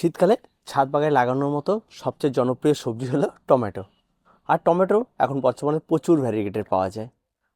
শীতকালে ছাদ বাগানে লাগানোর মতো সবচেয়ে জনপ্রিয় সবজি হলো টমেটো। আর টমেটো এখন বর্তমানে প্রচুর ভ্যারিগেটের পাওয়া যায়।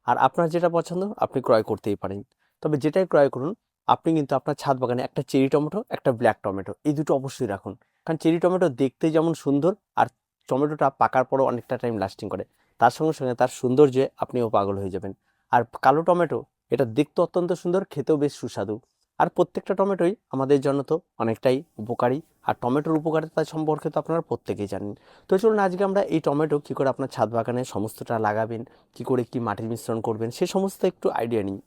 আর আপনার যেটা পছন্দ, আপনি ক্রয় করতেই পারেন। তবে যেটাই ক্রয় করুন, আপনি কিন্তু আপনার ছাদ বাগানে একটা চেরি টমেটো, একটা ব্ল্যাক টমেটো, এই দুটো অবশ্যই রাখুন। কারণ চেরি টমেটো দেখতে যেমন সুন্দর, আর টমেটোটা পাকার পরও অনেকটা টাইম লাস্টিং করে। তার সঙ্গে সঙ্গে তার সৌন্দর্যে আপনিও পাগল হয়ে যাবেন। আর কালো টমেটো, এটা দেখতে অত্যন্ত সুন্দর, খেতেও বেশ সুস্বাদু। আর প্রত্যেকটা টমেটোই আমাদের জন্য তো অনেকটাই উপকারী। আর টমেটোর উপকারিতা সম্পর্কে তো আপনারা প্রত্যেকেই জানেন। তো চলুন আজকে আমরা এই টমেটো কী করে আপনার ছাদ বাগানে সমস্তটা লাগাবেন, কী করে কি মাটির মিশ্রণ করবেন, সে সমস্ত একটু আইডিয়া নিই।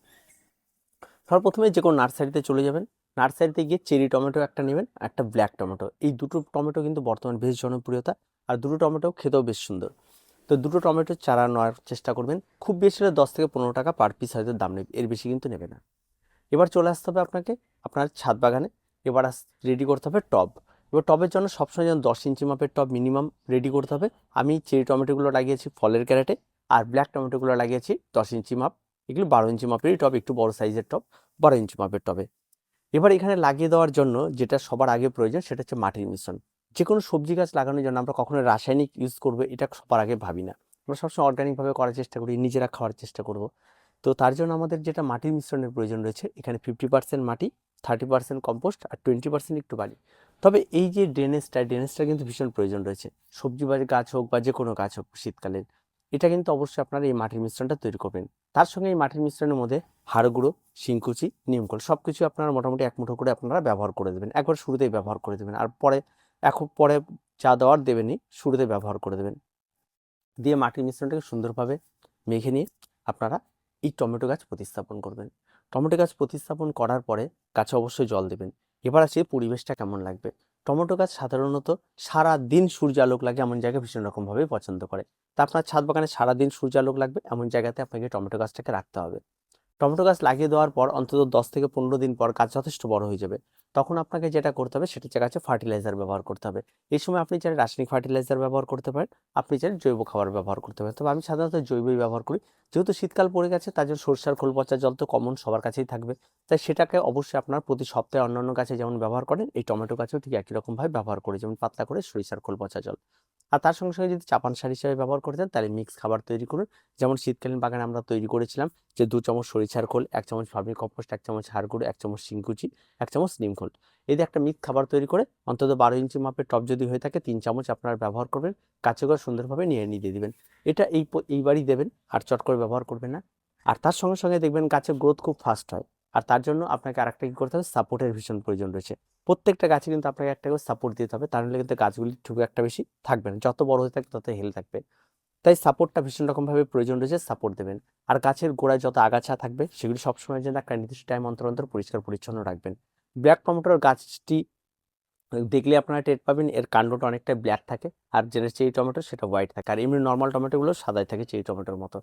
সর্বপ্রথমে যে কোনো নার্সারিতে চলে যাবেন। নার্সারিতে গিয়ে চেরি টমেটো একটা নেবেন আর একটা ব্ল্যাক টমেটো। এই দুটো টমেটো কিন্তু বর্তমান বেশ জনপ্রিয়তা, আর দুটো টমেটো খেতেও বেশ সুন্দর। তো দুটো টমেটো চারা নেওয়ার চেষ্টা করবেন। খুব বেশি হলে দশ থেকে পনেরো টাকা পার পিস হয়তো দাম নেবে, এর বেশি কিন্তু নেবে না। এবার চলে আসতে হবে আপনাকে আপনার ছাদ বাগানে। এবার রেডি করতে হবে টব। এবার টবের জন্য সবসময় যেন দশ ইঞ্চি মাপের টব মিনিমাম রেডি করতে হবে। আমি চেরি টমেটোগুলো লাগিয়েছি ফলের ক্যারেটে আর ব্ল্যাক টমেটোগুলো লাগিয়েছি দশ ইঞ্চি মাপ। এগুলো বারো ইঞ্চি মাপেরই টব, একটু বড় সাইজের টব, বারো ইঞ্চি মাপের টবে। এবার এখানে লাগিয়ে দেওয়ার জন্য যেটা সবার আগে প্রয়োজন সেটা হচ্ছে মাটির মিশ্রণ। যে কোনো সবজি গাছ লাগানোর জন্য আমরা কখনো রাসায়নিক ইউজ করব, এটা সবার আগে ভাবি না। আমরা সবসময় অর্গানিকভাবে করার চেষ্টা করি, নিজেরা খাওয়ার চেষ্টা করব। তো তার জন্য আমাদের যেটা মাটির মিশ্রণের প্রয়োজন রয়েছে, এখানে ফিফটি পার্সেন্ট মাটি থার্টি পার্সেন্ট কম্পোস্ট আর টোয়েন্টি পার্সেন্ট একটু বালি। তবে এই যে ড্রেনেজটা ড্রেনেজটা কিন্তু ভীষণ প্রয়োজন রয়েছে। সবজি বা গাছ হোক বা যে কোনো গাছ হোক শীতকালের এটা কিন্তু অবশ্যই আপনারা এই মাটির মিশ্রণটা তৈরি করবেন। তার সঙ্গে এই মাটির মিশ্রণের মধ্যে হাড় গুঁড়ো শিংকুচি নিমকল সব কিছু আপনারা মোটামুটি এক মুঠো করে আপনারা ব্যবহার করে দেবেন। একবার শুরুতেই ব্যবহার করে দেবেন, আর পরে, এখন পরে চা দেওয়ার দেবেনই শুরুতে ব্যবহার করে দেবেন। দিয়ে মাটির মিশ্রণটাকে সুন্দরভাবে মেখে নিয়ে আপনারা এই টমেটো গাছ প্রতিস্থাপন করবেন। টমেটো গাছ প্রতিস্থাপন করার পরে গাছে অবশ্যই জল দেবেন। এবার আসে পরিবেশটা কেমন লাগবে? টমেটো গাছ সাধারণত সারা দিন সূর্যালোক লাগে এমন জায়গায় ভীষণ রকমভাবে পছন্দ করে। তা আপনার ছাদ বাগানে সারাদিন সূর্যালোক লাগবে এমন জায়গাতে আপনাকে টমেটো গাছটাকে রাখতে হবে। টমেটো গাছ লাগিয়ে দেওয়ার পর অন্তত দশ থেকে পনেরো দিন পর গাছ যথেষ্ট বড় হয়ে যাবে। তখন আপনাকে যেটা করতে হবে সেটা হচ্ছে গাছে ফার্টিলাইজার ব্যবহার করতে হবে। এই সময় আপনি চাইলে রাসায়নিক ফার্টিলাইজার ব্যবহার করতে পারেন, আপনি চাইলে জৈব খাবার ব্যবহার করতে পারেন। তবে আমি সাধারণত জৈবই ব্যবহার করি। যেহেতু শীতকাল পড়ে গেছে, তার জন্য সরষার খোল, পচা জল তো কমন সবার কাছেই থাকবে। তাই সেটাকে অবশ্যই আপনার প্রতি সপ্তাহে অন্যান্য গাছে যেমন ব্যবহার করেন, এই টমেটো গাছেও ঠিক একই রকমভাবে ব্যবহার করে, যেমন পাতলা করে সরিষার খোল, পচা জল। আর তার সঙ্গে সঙ্গে যদি চাপান সার হিসাবে ব্যবহার করতেন তাহলে মিক্স খাবার তৈরি করুন। যেমন শীতকালীন বাগানে আমরা তৈরি করেছিলাম যে দু চামচ সরিষার খোল, এক চামচ ফার্মি কম্পোস্ট, এক চামচ হাড় গুঁড়ো, এক চামচ শিংকুচি, এক চামচ নিম খোল। এই দিয়ে একটা মিক্স খাবার তৈরি করে অন্তত বারো ইঞ্চি মাপের টপ যদি হয়ে থাকে, তিন চামচ আপনারা ব্যবহার করবেন করে সুন্দরভাবে নিয়ে নিয়ে দিয়ে দেবেন। এটা এই এইবারই দেবেন, আর চট করে ব্যবহার করবেন না। আর তার সঙ্গে সঙ্গে দেখবেন গাছের গ্রোথ খুব ফাস্ট হয়। আর তার জন্য আপনাকে আরেকটা কী করতে হবে সাপোর্টের ভীষণ প্রয়োজন রয়েছে। প্রত্যেকটা গাছে কিন্তু আপনাকে একটা করে সাপোর্ট দিতে হবে। তাহলে কিন্তু গাছগুলি খুব একটা বেশি থাকবে না। যত বড় হয়ে থাকবে, তত হেল থাকবে। তাই সাপোর্টটা ভীষণ রকমভাবে প্রয়োজন রয়েছে সাপোর্ট দেবেন। আর গাছের গোড়ায় যত আগাছা থাকবে, সেগুলি সবসময় যেন একটা নির্দিষ্ট টাইম অন্তর অন্তর পরিষ্কার পরিচ্ছন্ন রাখবেন। ব্ল্যাক টমেটোর গাছটি দেখলে আপনারা টের পাবেন, এর কাণ্ডটা অনেকটা ব্ল্যাক থাকে। আর যেটা চেরি টমেটো, সেটা হোয়াইট থাকে। আর এমনি নর্মাল টমেটোগুলো সাদাই থাকে, চেরি টমেটোর মতো।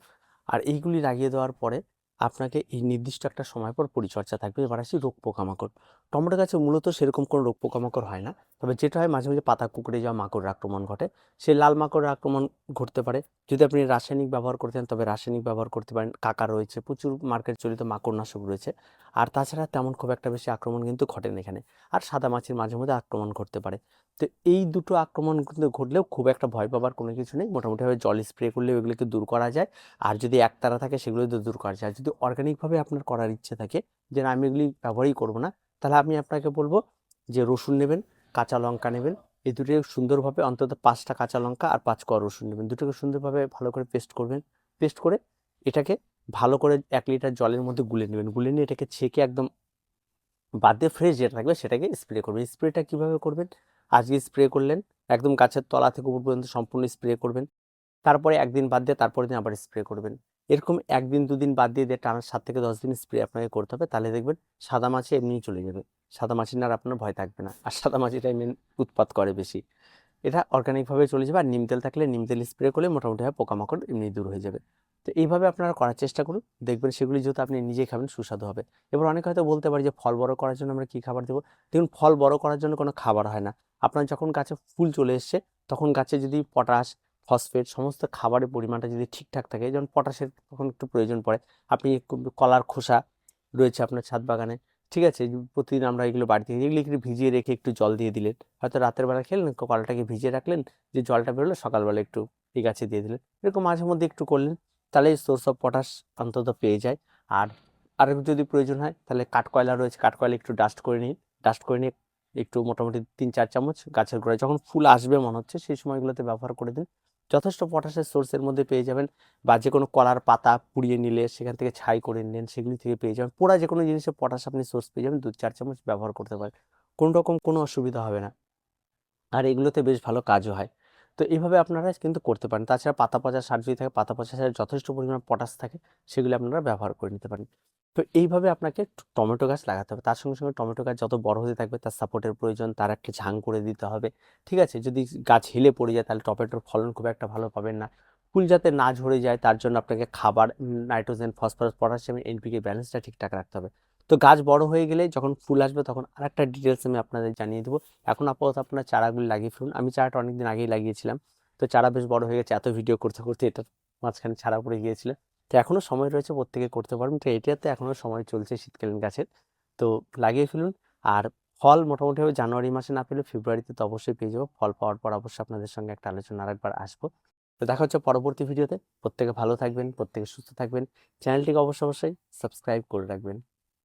আর এইগুলি লাগিয়ে দেওয়ার পরে আপনাকে এই নির্দিষ্ট একটা সময় পর পরিচর্যা থাকবে এবার আসি রোগ পোকামাকড়। টমেটো গাছে মূলত সেরকম কোনো রোগ পোকামাকড় হয় না। তবে যেটা হয় মাঝে মাঝে পাতা কুকড়ে যাওয়া মাকড় আক্রমণ ঘটে। সে লাল মাকড়ের আক্রমণ ঘটতে পারে। যদি আপনি রাসায়নিক ব্যবহার করতেন, তবে রাসায়নিক ব্যবহার করতে পারেন। কাকা রয়েছে, প্রচুর মার্কেট চলিত মাকড়নাশক রয়েছে। আর তাছাড়া তেমন খুব একটা বেশি আক্রমণ কিন্তু ঘটে না এখানে। আর সাদা মাছির মাঝে মধ্যে আক্রমণ ঘটতে পারে। তো এই দুটো আক্রমণ কিন্তু ঘটলেও খুব একটা ভয় পাবার কোনো কিছু নেই। মোটামুটিভাবে জল স্প্রে করলেও এগুলোকে দূর করা যায়। আর যদি একতারা থাকে সেগুলো দূর করা যায়। যদি অর্গানিকভাবে আপনার করার ইচ্ছে থাকে যে আমি এগুলি ব্যবহারই করব না, তাহলে আমি আপনাকে বলব যে রসুন নেবেন, কাঁচা লঙ্কা নেবেন এই দুটোকে সুন্দরভাবে অন্তত পাঁচটা কাঁচা লঙ্কা আর পাঁচ কোয়া রসুন নেবেন। দুটোকে সুন্দরভাবে ভালো করে পেস্ট করবেন। পেস্ট করে এটাকে ভালো করে এক লিটার জলের মধ্যে গুলে নেবেন। গুলে নিয়ে এটাকে ছেঁকে একদম বাদ দিয়ে ফ্রেশ যেটা থাকবে সেটাকে স্প্রে করবেন। স্প্রেটা কীভাবে করবেন? আজকে স্প্রে করলেন, একদম গাছের তলা থেকে উপর পর্যন্ত সম্পূর্ণ স্প্রে করবেন। তারপরে একদিন বাদ দিয়ে তারপরের দিন আবার স্প্রে করবেন। এরকম একদিন, দুদিন বাদ দিয়ে দিয়ে টানা সাত থেকে দশ দিন স্প্রে আপনাকে করতে হবে। তাহলে দেখবেন সাদা মাছি এমনিই চলে যাবে। সাদা মাছির আর আপনার ভয় থাকবে না। আর সাদা মাছিটাই মেন উৎপাত করে বেশি। এটা অর্গানিকভাবে চলে যাবে। আর নিম তেল থাকলে নিম তেল স্প্রে করলে মোটামুটি ভাবে পোকামাকড় এমনি দূর হয়ে যাবে। তো এইভাবে আপনারা করার চেষ্টা করুন। দেখবেন সেগুলি যেহেতু আপনি নিজেই খাবেন, সুস্বাদু হবে। এবার অনেকে হয়তো বলতে পারি যে, ফল বড় করার জন্য আমরা কী খাবার দেবো? দেখুন, ফল বড় করার জন্য কোনো খাবার হয় না। আপনার যখন গাছে ফুল চলে এসছে, তখন গাছে যদি পটাশ ফসফেট সমস্ত খাবারের পরিমাণটা যদি ঠিকঠাক থাকে, যেমন পটাশের তখন একটু প্রয়োজন পড়ে। আপনি কলার খোসা রয়েছে আপনার ছাদ বাগানে, ঠিক আছে? প্রতিদিন আমরা এগুলো বাড়িতে এগুলো একটু ভিজিয়ে রেখে একটু জল দিয়ে দিলেন। হয়তো রাতের বেলা খেলেন কলাটাকে ভিজিয়ে রাখলেন, যে জলটা বেরোলো সকালবেলা একটু এই গাছে দিয়ে দিলেন। এরকম মাঝে মধ্যে একটু করলেন, তাহলে সোর্স অফ পটাশ অন্তত পেয়ে যায়। আর আর যদি প্রয়োজন হয়, তাহলে কাঠকয়লা রয়েছে, কাঠকয়লা একটু ডাস্ট করে নিন। ডাস্ট করে নিয়ে একটু মোটামুটি তিন চার চামচ গাছের গোড়ায়, যখন ফুল আসবে মনে হচ্ছে, সেই সময়গুলোতে ব্যবহার করে দিন। যথেষ্ট পটাশের সোর্সের মধ্যে পেয়ে যাবেন বা যে কোনো কলার পাতা পুড়িয়ে নিলে সেখান থেকে ছাই করে নিলেন সেগুলি থেকে পেয়ে যাবেন। পোড়া যে কোনো জিনিসে পটাশ আপনি সোর্স পেয়ে যাবেন দু চার চামচ ব্যবহার করতে পারেন। কোনো রকম কোনো অসুবিধা হবে না। আর এগুলোতে বেশ ভালো কাজও হয়। তো এইভাবে আপনারা কিন্তু করতে পারেন। তাছাড়া পাতা পচা সার যদি থাকে, পাতা পচা সার যথেষ্ট পরিমাণ পটাশ থাকে, সেগুলি আপনারা ব্যবহার করে নিতে পারেন। তো এইভাবে আপনাকে টমেটো গাছ লাগাতে হবে। তার সঙ্গে সঙ্গে টমেটো গাছ যত বড় হতে থাকবে, তার সাপোর্টের প্রয়োজন, তার একটা ঝাং করে দিতে হবে। ঠিক আছে? যদি গাছ হিলে পড়ে যায়, তাহলে টমেটোর ফলন খুব একটা ভালো পাবেন না। ফুল যাতে না ঝরে যায়, তার জন্য আপনাকে খাবার নাইট্রোজেন, ফসফরাস, পটাশিয়াম এনপিকে ব্যালেন্সটা ঠিকঠাক রাখতে হবে। তো গাছ বড় হয়ে গেলে যখন ফুল আসবে, তখন আরেকটা ডিটেলস আমি আপনাদের জানিয়ে দেবো। এখন আপাতত আপনার চারাগুলি লাগিয়ে ফেলুন। আমি চারাটা অনেকদিন আগেই লাগিয়েছিলাম। তো চারা বেশ বড় হয়ে গেছে। এত ভিডিও করতে করতে এটা মাঝখানে ছাড়া পড়ে গিয়েছিল। তো এখনও সময় রয়েছে প্রত্যেকে করতে পারবেন তো এটাতে এখনও সময় চলছে শীতকালীন গাছের। তো লাগিয়ে ফেলুন। আর ফল মোটামুটি হবে জানুয়ারি মাসে না পেলে ফেব্রুয়ারিতে তো অবশ্যই পেয়ে যাব। ফল পাওয়ার পর অবশ্যই আপনাদের সঙ্গে একটা আলোচনা আরেকবার আসব। তো দেখা হচ্ছে পরবর্তী ভিডিওতে। প্রত্যেকে ভালো থাকবেন, প্রত্যেকে সুস্থ থাকবেন। চ্যানেলটিকে অবশ্যই অবশ্যই সাবস্ক্রাইব করে রাখবেন।